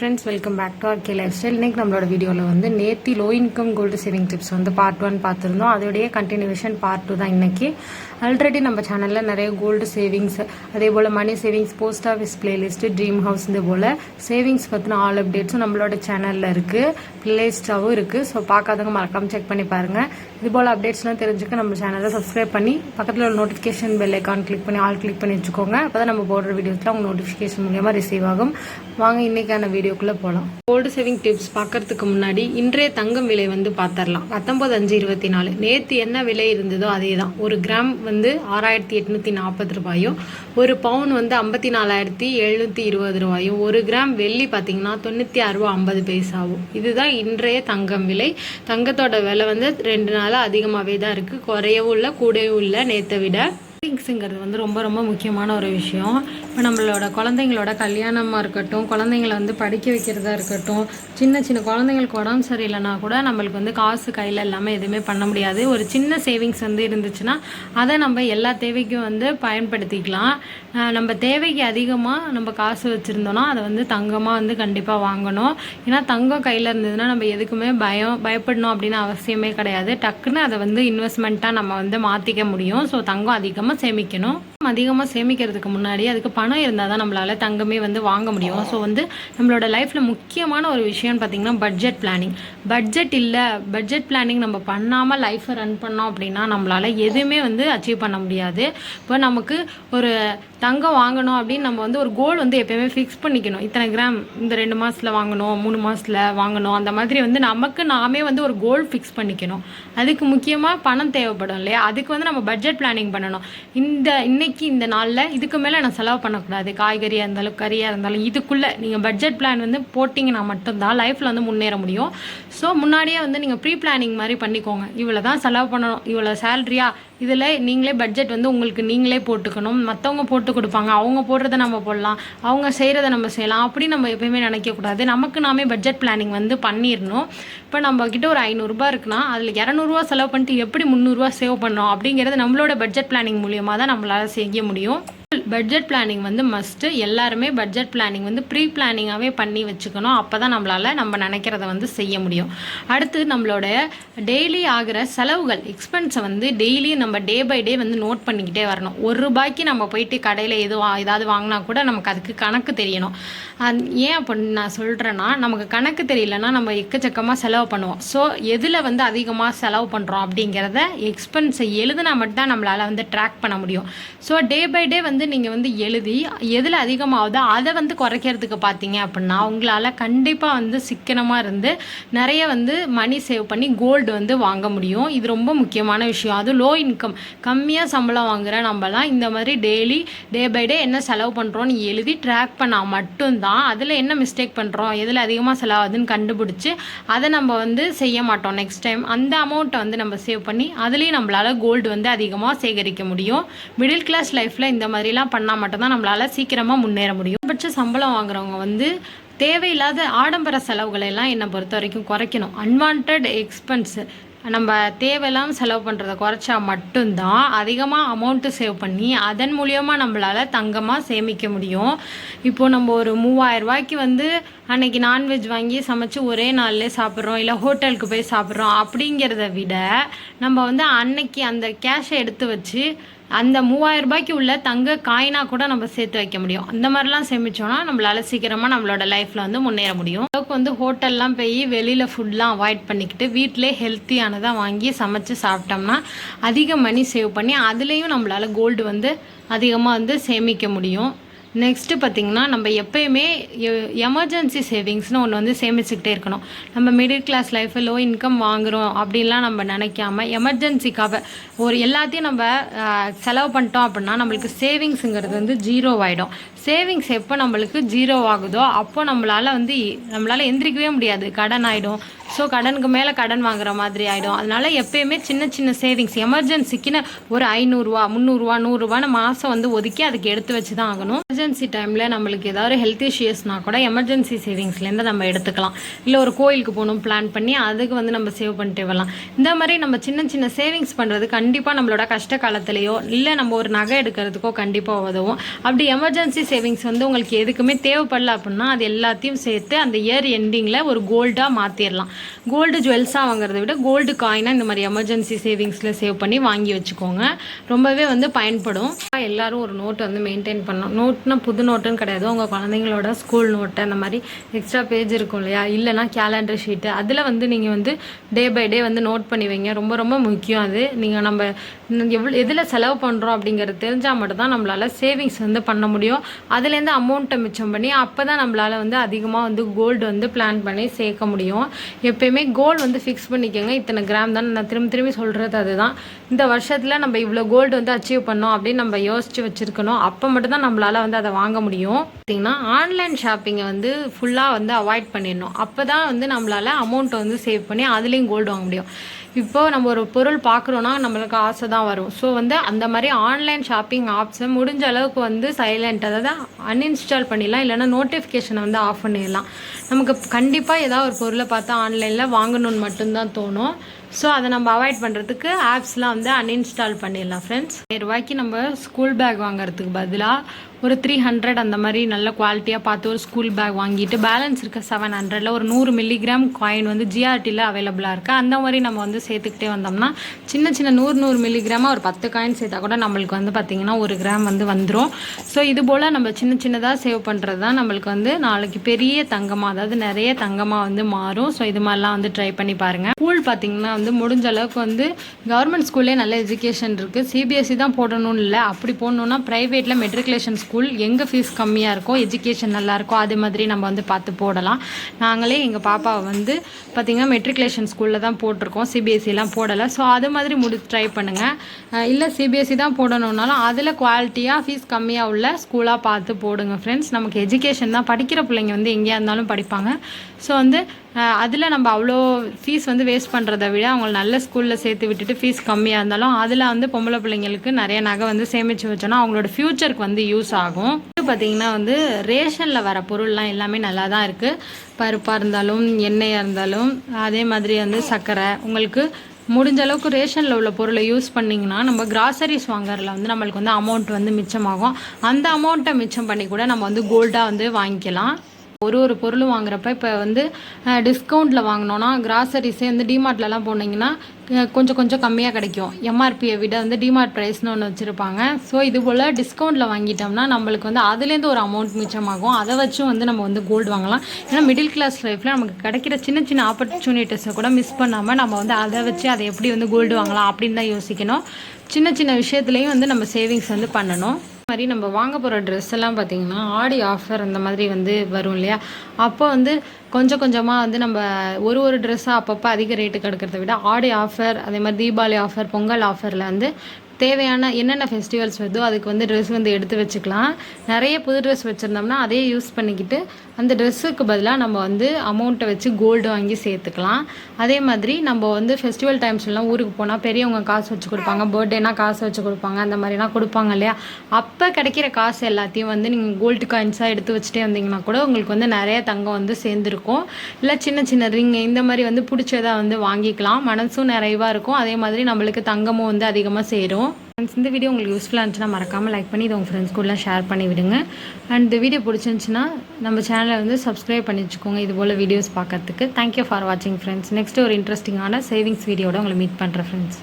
Friends welcome back to RK lifestyle இன்னைக்கு நம்மளோட வீடியோவில் வந்து நேத்தி low income gold saving tips வந்து பார்ட் ஒன் பார்த்துருந்தோம். அதோடைய கண்டினியூஷன் பார்ட் டூ தான் இன்னைக்கு. ஆல்ரெடி நம்ம சேனலில் நிறைய கோல்டு சேவிங்ஸ் அதே போல் money savings post office playlist dream house இது போல் சேவிங்ஸ் பற்றின ஆல் அப்டேட்ஸும் நம்மளோட சேனலில் இருக்குது பிளேலிஸ்ட்டாகவும் இருக்குது ஸோ பார்க்காதவங்க மறக்காமல் செக் பண்ணி பாருங்கள் இது போல் அப்டேட்ஸ்லாம் தெரிஞ்சுக்க நம்ம சேனலை சப்ஸ்கிரைப் பண்ணி பக்கத்தில் ஒரு நோட்டிஃபிகேஷன் பெல் ஐக்கான் கிளிக் பண்ணி ஆல் கிளிக் பண்ணி வச்சுக்கோங்க. அப்போ தான் நம்ம போடுற வீடியோஸ்லாம் உங்கள் நோட்டிஃபிகேஷன் மூலியமாக ரிசீவ் ஆகும். வாங்க இன்னைக்கான வீடியோக்குள்ளே போகலாம் கோல்டு சேவிங் டிப்ஸ் பார்க்கறதுக்கு முன்னாடி இன்றைய தங்கம் விலை வந்து பார்த்துடலாம் பத்தொன்பது அஞ்சு இருபத்தி நாலு. நேற்று என்ன விலை இருந்ததோ அதே தான் ஒரு கிராம் வந்து ஆறாயிரத்தி எட்நூற்றி நாற்பது ரூபாயும் ஒரு பவுன் வந்து ஐம்பத்தி நாலாயிரத்தி எழுநூற்றி இருபது ரூபாயும் ஒரு கிராம் வெள்ளி பார்த்தீங்கன்னா தொண்ணூற்றி ஆறு ரூபா ஐம்பது பைசாவும். இதுதான் இன்றைய தங்கம் விலை. தங்கத்தோட விலை வந்து ரெண்டு நாளாக அதிகமாகவே தான் இருக்குது குறையவும் இல்லை கூடவும் இல்லை நேற்றை விட. திங்ஸுங்கிறது வந்து ரொம்ப ரொம்ப முக்கியமான ஒரு விஷயம். இப்போ நம்மளோட குழந்தைங்களோட கல்யாணமாக இருக்கட்டும் குழந்தைங்கள வந்து படிக்க வைக்கிறதா இருக்கட்டும் சின்ன சின்ன குழந்தைங்களுக்கு உடம்பு சரியில்லைனா கூட நம்மளுக்கு வந்து காசு கையில் இல்லாமல் எதுவுமே பண்ண முடியாது. ஒரு சின்ன சேவிங்ஸ் வந்து இருந்துச்சுன்னா அதை நம்ம எல்லா தேவைக்கும் வந்து பயன்படுத்திக்கலாம். நம்ம தேவைக்கு அதிகமாக நம்ம காசு வச்சுருந்தோம்னா அதை வந்து தங்கமாக வந்து கண்டிப்பாக வாங்கணும். ஏன்னா தங்கம் கையில் இருந்ததுன்னா நம்ம எதுக்குமே பயம் பயப்படணும் அப்படின்னு அவசியமே கிடையாது. டக்குன்னு அதை வந்து இன்வெஸ்ட்மெண்ட்டாக நம்ம வந்து மாற்றிக்க முடியும். ஸோ தங்கம் அதிகமாக சேமிக்கணும். அதிகமாக சேமிக்கிறதுக்கு முன்னாடி அதுக்கு பணம் இருந்தால் தான் நம்மளால் தங்கமே வந்து வாங்க முடியும். ஸோ வந்து நம்மளோட லைஃப்பில் முக்கியமான ஒரு விஷயம்னு பார்த்தீங்கன்னா பட்ஜெட் பிளானிங் பட்ஜெட் இல்லை பட்ஜெட் பிளானிங் நம்ம பண்ணாமல் லைஃப்பை ரன் பண்ணோம் அப்படின்னா நம்மளால் எதுவுமே வந்து அச்சீவ் பண்ண முடியாது. இப்போ நமக்கு ஒரு தங்கம் வாங்கணும் அப்படின்னு நம்ம வந்து ஒரு கோல் வந்து எப்பயுமே ஃபிக்ஸ் பண்ணிக்கணும். இத்தனை கிராம் இந்த ரெண்டு மாதத்தில் வாங்கணும் மூணு மாதத்தில் வாங்கணும் அந்த மாதிரி வந்து நமக்கு நாமே வந்து ஒரு கோல் ஃபிக்ஸ் பண்ணிக்கணும். அதுக்கு முக்கியமாக பணம் தேவைப்படும் இல்லையா? அதுக்கு வந்து நம்ம பட்ஜெட் பிளானிங் பண்ணணும். இந்த இன்னைக்கு இந்த நாளில் இதுக்கு மேலே நான் செலவு பண்ணக்கூடாது. காய்கறியாக இருந்தாலும் கறியாக இருந்தாலும் இதுக்குள்ளே நீங்கள் பட்ஜெட் பிளான் வந்து போட்டிங்கன்னா மட்டும்தான் லைஃப்பில் வந்து முன்னேற முடியும். ஸோ முன்னாடியே வந்து நீங்கள் ப்ரீ பிளானிங் மாதிரி பண்ணிக்கோங்க. இவ்வளோ தான் செலவு பண்ணணும். இவ்வளோ சேல்ரியா இதில் நீங்களே பட்ஜெட் வந்து உங்களுக்கு நீங்களே போட்டுக்கணும். மற்றவங்க போட்டு கொடுப்பாங்க. அவங்க போடுறத நம்ம போடலாம். அவங்க செய்கிறத நம்ம செய்யலாம். அப்படி நம்ம எப்பயுமே நினைக்கக்கூடாது நமக்கு நாமே பட்ஜெட் பிளானிங் வந்து பண்ணிடணும் இப்போ நம்மக்கிட்ட ஒரு ஐநூறுரூபா இருக்குன்னா அதில் இரநூறுவா செலவு பண்ணிட்டு எப்படி முந்நூறுரூவா சேவ் பண்ணோம் அப்படிங்கிறது நம்மளோட பட்ஜெட் பிளானிங் மூலியமாக தான் நம்மளால் செய்ய முடியும். பட்ஜெட் பிளானிங் வந்து மஸ்ட்டு எல்லாருமே பட்ஜெட் பிளானிங் வந்து ப்ரீ பிளானிங்காகவே பண்ணி வச்சுக்கணும். அப்போ தான் நம்மளால் நம்ம நினைக்கிறத வந்து செய்ய முடியும். அடுத்து நம்மளோட டெய்லி ஆகிற செலவுகள் எக்ஸ்பென்ஸை வந்து டெய்லியும் நம்ம டே பை டே வந்து நோட் பண்ணிக்கிட்டே வரணும். ஒரு ரூபாய்க்கு நம்ம போயிட்டு கடையில் எது வா ஏதாவது வாங்கினா கூட நமக்கு அதுக்கு கணக்கு தெரியணும். அந் ஏன் அப்படின்னு நான் சொல்கிறேன்னா நமக்கு கணக்கு தெரியலன்னா நம்ம எக்கச்சக்கமாக செலவு பண்ணுவோம். ஸோ எதில் வந்து அதிகமாக செலவு பண்ணுறோம் அப்படிங்கிறத எக்ஸ்பென்ஸை எழுதுனா மட்டும்தான் நம்மளால் வந்து ட்ராக் பண்ண முடியும். ஸோ டே பை டே வந்து நீங்கள் வந்து எழுதி எதில் அதிகமாகுதோ அதை வந்து குறைக்கிறதுக்கு பார்த்தீங்க அப்படின்னா உங்களால் கண்டிப்பாக வந்து சிக்கனமாக இருந்து நிறைய வந்து மணி சேவ் பண்ணி கோல்டு வந்து வாங்க முடியும். இது ரொம்ப முக்கியமான விஷயம். அது லோ இன்கம் கம்மியாக சம்பளம் வாங்குகிற நம்மலாம் இந்த மாதிரி டெய்லி டே பை டே என்ன செலவு பண்ணுறோன்னு எழுதி ட்ராக் பண்ணால் மட்டும்தான் அதில் என்ன மிஸ்டேக் பண்ணுறோம் எதில் அதிகமாக செலவாகுதுன்னு கண்டுபிடிச்சி அதை நம்ம வந்து செய்ய மாட்டோம் நெக்ஸ்ட் டைம் அந்த அமௌண்ட்டை வந்து நம்ம சேவ் பண்ணி அதுலேயும் நம்மளால் கோல்டு வந்து அதிகமாக சேகரிக்க முடியும். மிடில் கிளாஸ் லைஃப்பில் இந்த மாதிரிலாம் பண்ணால் மட்டும்தான் நம்மளால் சீக்கிரமாக முன்னேற முடியும். பட்ச சம்பளம் வாங்குறவங்க வந்து தேவையில்லாத ஆடம்பர செலவுகளை எல்லாம் என்னை பொறுத்த வரைக்கும் குறைக்கணும். அன்வான்ட் எக்ஸ்பென்ஸு நம்ம தேவையில்லாமல் செலவு பண்ணுறத குறைச்சா மட்டும்தான் அதிகமாக அமௌண்ட்டு சேவ் பண்ணி அதன் மூலியமாக நம்மளால் தங்கமாக சேமிக்க முடியும். இப்போது நம்ம ஒரு மூவாயிரம் ரூபாய்க்கு வந்து அன்னைக்கு நான்வெஜ் வாங்கி சமைச்சு ஒரே நாள்லேயே சாப்பிட்றோம் இல்லை ஹோட்டலுக்கு போய் சாப்பிட்றோம் அப்படிங்கிறத விட நம்ம வந்து அன்னைக்கு அந்த கேஷை எடுத்து வச்சு அந்த மூவாயிரம் ரூபாய்க்கு உள்ள தங்க காயினா கூட நம்ம சேர்த்து வைக்க முடியும். அந்த மாதிரிலாம் சேமிச்சோம்னா நம்மளால சீக்கிரமாக நம்மளோட லைஃப்பில் வந்து முன்னேற முடியும். அளவுக்கு வந்து ஹோட்டல்லாம் போய் வெளியில் ஃபுட்லாம் அவாய்ட் பண்ணிக்கிட்டு வீட்டிலே ஹெல்த்தியானதாக வாங்கி சமைச்சு சாப்பிட்டோம்னா அதிக மணி சேவ் பண்ணி அதுலேயும் நம்மளால கோல்டு வந்து அதிகமாக வந்து சேமிக்க முடியும். நெக்ஸ்ட்டு பார்த்திங்கன்னா நம்ம எப்பயுமே எமர்ஜென்சி சேவிங்ஸ்னு ஒன்று வந்து சேமிச்சுக்கிட்டே இருக்கணும். நம்ம middle class life low income வாங்குகிறோம் அப்படின்லாம் நம்ம நினைக்காம எமர்ஜென்சிக்காக ஒரு எல்லாத்தையும் நம்ம செலவு பண்ணிட்டோம் அப்படின்னா நம்மளுக்கு சேவிங்ஸுங்கிறது வந்து ஜீரோ ஆகிடும் சேவிங்ஸ் எப்போ நம்மளுக்கு ஜீரோ ஆகுதோ அப்போ நம்மளால் வந்து நம்மளால் எந்திரிக்கவே முடியாது. கடன் ஆகிடும் ஸோ கடனுக்கு மேலே கடன் வாங்குற மாதிரி ஆகிடும் அதனால எப்பயுமே சின்ன சின்ன சேவிங்ஸ் எமர்ஜென்சிக்குன்னு ஒரு ஐநூறுரூவா முந்நூறுரூவா நூறுரூவான்னு மாதம் வந்து ஒதுக்கி அதுக்கு எடுத்து வச்சு தான் ஆகணும் எமர்ஜென்சி டைமில் நம்மளுக்கு ஏதாவது ஹெல்த் இஷ்யூஸ்னா கூட எமர்ஜென்சி சேவிங்ஸ்லேருந்து நம்ம எடுத்துக்கலாம். இல்லை ஒரு கோயிலுக்கு போகணும் பிளான் பண்ணி அதுக்கு வந்து நம்ம சேவ் பண்ணிட்டு வரலாம். இந்த மாதிரி நம்ம சின்ன சின்ன சேவிங்ஸ் பண்ணுறது கண்டிப்பாக நம்மளோட கஷ்ட காலத்துலேயோ இல்லை நம்ம ஒரு நகை எடுக்கிறதுக்கோ கண்டிப்பாக உதவும். அப்படி எமர்ஜென்சி சேவிங்ஸ் வந்து உங்களுக்கு எதுக்குமே தேவைப்படல அப்படின்னா அது எல்லாத்தையும் சேர்த்து அந்த இயர் எண்டிங்கில் ஒரு கோல்டாக மாற்றிடலாம் கோல்டு ஜுவல்ஸாக வாங்குறதை விட கோல்டு காயினாக இந்த மாதிரி எமர்ஜென்சி சேவிங்ஸில் சேவ் பண்ணி வாங்கி வச்சுக்கோங்க. ரொம்பவே வந்து பயன்படும். எல்லாரும் ஒரு நோட் வந்து மெயின்டைன் பண்ணணும். நோட்னா புது நோட்டுன்னு கிடையாது. உங்கள் குழந்தைங்களோட ஸ்கூல் நோட்டு அந்த மாதிரி எக்ஸ்ட்ரா பேஜ் இருக்கும் இல்லையா? இல்லைனா கேலண்டர் ஷீட்டு அதில் வந்து நீங்கள் வந்து டே பை டே வந்து நோட் பண்ணி வைங்க. ரொம்ப ரொம்ப முக்கியம் அது. நீங்கள் நம்ம எவ்வளோ எதில் செலவு பண்ணுறோம் அப்படிங்கிறது தெரிஞ்சால் மட்டும்தான் நம்மளால் சேவிங்ஸ் வந்து பண்ண முடியும். அதுலேருந்து அமௌண்ட்டை மிச்சம் பண்ணி அப்போ தான் நம்மளால் வந்து அதிகமாக வந்து கோல்டு வந்து பிளான் பண்ணி சேர்க்க முடியும். எப்பயுமே கோல்டு வந்து ஃபிக்ஸ் பண்ணிக்கோங்க. இத்தனை கிராம் தான் நான் திரும்ப திரும்பி சொல்கிறது அதுதான். இந்த வருஷத்தில் நம்ம இவ்வளோ கோல்டு வந்து அச்சீவ் பண்ணோம் அப்படின்னு நம்ம யோசித்து வச்சுருக்கணும். அப்போ மட்டும்தான் நம்மளால் வந்து அதை வாங்க முடியும். பார்த்திங்கன்னா ஆன்லைன் ஷாப்பிங்கை வந்து ஃபுல்லாக வந்து அவாய்ட் பண்ணிடணும். அப்போ தான் வந்து நம்மளால் அமௌண்ட்டை வந்து சேவ் பண்ணி அதுலேயும் கோல்டு வாங்க முடியும். இப்போ நம்ம ஒரு பொருள் பார்க்குறோன்னா நம்மளுக்கு ஆசை தான் வரும். ஸோ வந்து அந்த மாதிரி ஆன்லைன் ஷாப்பிங் ஆப்ஸை முடிஞ்ச அளவுக்கு வந்து சைலண்ட் அதாவது அன்இன்ஸ்டால் பண்ணிடலாம். இல்லைனா நோட்டிஃபிகேஷனை வந்து ஆஃப் பண்ணிடலாம். நமக்கு கண்டிப்பாக ஏதாவது ஒரு பொருளை பார்த்தா ஆன்லைனில் வாங்கணும்னு மட்டும்தான் தோணும். ஸோ அதை நம்ம அவாய்ட் பண்ணுறதுக்கு ஆப்ஸ்லாம் வந்து அன்இன்ஸ்டால் பண்ணிடலாம் ஃப்ரெண்ட்ஸ் ரூபாய்க்கு நம்ம ஸ்கூல் பேக் வாங்குறதுக்கு பதிலாக ஒரு த்ரீ ஹண்ட்ரட் அந்த மாதிரி நல்ல குவாலிட்டியாக பார்த்து ஒரு ஸ்கூல் பேக் வாங்கிட்டு பேலன்ஸ் இருக்க செவன் ஹண்ட்ரடில் ஒரு நூறு மில்லிகிராம் காயின் வந்து ஜிஆர்டியில் அவைலபிளாக இருக்குது அந்த மாதிரி நம்ம வந்து சேர்த்துக்கிட்டே வந்தோம்னா சின்ன சின்ன நூறு நூறு மில்லிகிராமாக ஒரு பத்து காயின் சேர்த்தா கூட நம்மளுக்கு வந்து பார்த்திங்கன்னா ஒரு கிராம் வந்து வந்துடும் ஸோ இது போல் நம்ம சின்ன சின்னதாக சேவ் பண்ணுறது தான் நம்மளுக்கு வந்து நாளைக்கு பெரிய தங்கமாக அதாவது நிறைய தங்கமாக வந்து மாறும். ஸோ இது மாதிரிலாம் வந்து ட்ரை பண்ணி பாருங்கள் ஸ்கூல் பார்த்திங்கன்னா வந்து முடிஞ்ச அளவுக்கு வந்து கவர்மெண்ட் ஸ்கூல்லே நல்ல எஜுகேஷன் இருக்குது சிபிஎஸ்சி தான் போடணும்னு இல்லை. அப்படி போடணுன்னா ப்ரைவேட்டில் மெட்ரிகுலேஷன் ஸ்கூல் எங்கே ஃபீஸ் கம்மியாக இருக்கோ எஜுகேஷன் நல்லாயிருக்கோ அது மாதிரி நம்ம வந்து பார்த்து போடலாம். நாங்களே எங்கள் பாப்பாவை வந்து பார்த்திங்கன்னா மெட்ரிகுலேஷன் ஸ்கூலில் தான் போட்டிருக்கோம். சிபிஎஸ்சிலாம் போடலை. ஸோ அது மாதிரி முடி ட்ரை பண்ணுங்கள் இல்லை சிபிஎஸ்சி தான் போடணுன்னாலும் அதில் குவாலிட்டியாக ஃபீஸ் கம்மியாக உள்ள ஸ்கூலாக பார்த்து போடுங்க ஃப்ரெண்ட்ஸ் நமக்கு எஜுகேஷன் தான். படிக்கிற பிள்ளைங்க வந்து எங்கேயா இருந்தாலும் படிப்பாங்க. ஸோ வந்து அதில் நம்ம அவ்வளோ ஃபீஸ் வந்து வேஸ்ட் பண்ணுறத விட அவங்கள நல்ல ஸ்கூலில் சேர்த்து விட்டுட்டு ஃபீஸ் கம்மியாக இருந்தாலும் அதில் வந்து பொம்பளை பிள்ளைங்களுக்கு நிறைய நகை வந்து சேமித்து வச்சோன்னா அவங்களோட ஃப்யூச்சருக்கு வந்து யூஸ் ஆகும். பார்த்திங்கன்னா வந்து ரேஷனில் வர பொருள்லாம் எல்லாமே நல்லா தான் இருக்குது பருப்பாக இருந்தாலும் எண்ணெயாக இருந்தாலும் அதே மாதிரி வந்து சர்க்கரை. உங்களுக்கு முடிஞ்ச அளவுக்கு ரேஷனில் உள்ள பொருளை யூஸ் பண்ணிங்கன்னா நம்ம கிராசரிஸ் வாங்குறதுல வந்து நம்மளுக்கு வந்து அமௌண்ட் வந்து மிச்சமாகும். அந்த அமௌண்ட்டை மிச்சம் பண்ணி கூட நம்ம வந்து கோல்டாக வந்து வாங்கிக்கலாம். ஒரு ஒரு பொருளும் வாங்குறப்ப இப்போ வந்து டிஸ்கவுண்ட்டில் வாங்கினோன்னா கிராசரிஸே வந்து டிமார்ட்லலாம் போனீங்கன்னா கொஞ்சம் கொஞ்சம் கம்மியாக கிடைக்கும். எம்ஆர்பியை விட வந்து டிமார்ட் ப்ரைஸ்னு ஒன்று வச்சுருப்பாங்க. ஸோ இது போல் டிஸ்கவுண்ட்டில் வாங்கிட்டோம்னா நம்மளுக்கு வந்து அதுலேருந்து ஒரு அமௌண்ட் மிச்சமாகும். அதை வச்சும் வந்து நம்ம வந்து கோல்டு வாங்கலாம். ஏன்னா மிடில் கிளாஸ் லைஃப்பில் நமக்கு கிடைக்கிற சின்ன சின்ன ஆப்பர்ச்சுனிட்டிஸை கூட மிஸ் பண்ணாமல் நம்ம வந்து அதை வச்சு அதை எப்படி வந்து கோல்டு வாங்கலாம் அப்படின்னு தான் யோசிக்கணும். சின்ன சின்ன விஷயத்துலையும் வந்து நம்ம சேவிங்ஸ் வந்து பண்ணணும். மாதிரி நம்ம வாங்க போகிற ட்ரெஸ் எல்லாம் பார்த்திங்கன்னா ஆடி ஆஃபர் அந்த மாதிரி வந்து வரும் இல்லையா? அப்போ வந்து கொஞ்சம் கொஞ்சமாக வந்து நம்ம ஒரு ஒரு ட்ரெஸ்ஸாக அப்பப்போ அதிக ரேட்டுக்கு எடுக்கிறத விட ஆடி ஆஃபர் அதே மாதிரி தீபாவளி ஆஃபர் பொங்கல் ஆஃபரில் வந்து தேவையான என்னென்ன ஃபெஸ்டிவல்ஸ் வருதோ அதுக்கு வந்து ட்ரெஸ் வந்து எடுத்து வச்சுக்கலாம். நிறைய புது ட்ரெஸ் வச்சுருந்தோம்னா அதையே யூஸ் பண்ணிக்கிட்டு அந்த ட்ரெஸ்ஸுக்கு பதிலாக நம்ம வந்து அமௌண்ட்டை வச்சு கோல்டு வாங்கி சேர்த்துக்கலாம். அதே மாதிரி நம்ம வந்து ஃபெஸ்டிவல் டைம்ஸ்லாம் ஊருக்கு போனால் பெரியவங்க காசு வச்சு கொடுப்பாங்க பர்த்டேனா காசு வச்சு கொடுப்பாங்க அந்த மாதிரிலாம் கொடுப்பாங்க இல்லையா? அப்போ கிடைக்கிற காசு எல்லாத்தையும் வந்து நீங்கள் கோல்டு காயின்ஸாக எடுத்து வச்சுட்டே வந்தீங்கன்னா கூட உங்களுக்கு வந்து நிறைய தங்கம் வந்து சேர்ந்துருக்கும். இல்லை சின்ன சின்ன ரிங் இந்த மாதிரி வந்து பிடிச்சதாக வந்து வாங்கிக்கலாம். மனசும் நிறைவாக இருக்கும். அதே மாதிரி நம்மளுக்கு தங்கமும் வந்து அதிகமாக சேரும். ஃப்ரெண்ட்ஸ் இந்த வீடியோ உங்களுக்கு யூஸ்ஃபுல்லாக இருந்துச்சுன்னா மறக்காமல் லைக் பண்ணி இதை உங்கள் ஃப்ரெண்ட்ஸ் கூடலாம் ஷேர் பண்ணி விடுங்க. அண்ட் இந்த வீடியோ பிடிச்சிருந்துச்சுன்னா நம்ம சேனலை வந்து சப்ஸ்கிரைப் பண்ணி வச்சுக்கோங்க. இது போல் வீடியோஸ் பார்க்கறதுக்கு. தேங்க்யூ ஃபார் வாட்சிங் ஃப்ரெண்ட்ஸ் நெக்ஸ்ட் ஒரு இன்ட்ரெஸ்டிங்கான சேவிங்ஸ் வீடியோட உங்களை மீட் பண்ணுறேன் ஃப்ரெண்ட்ஸ்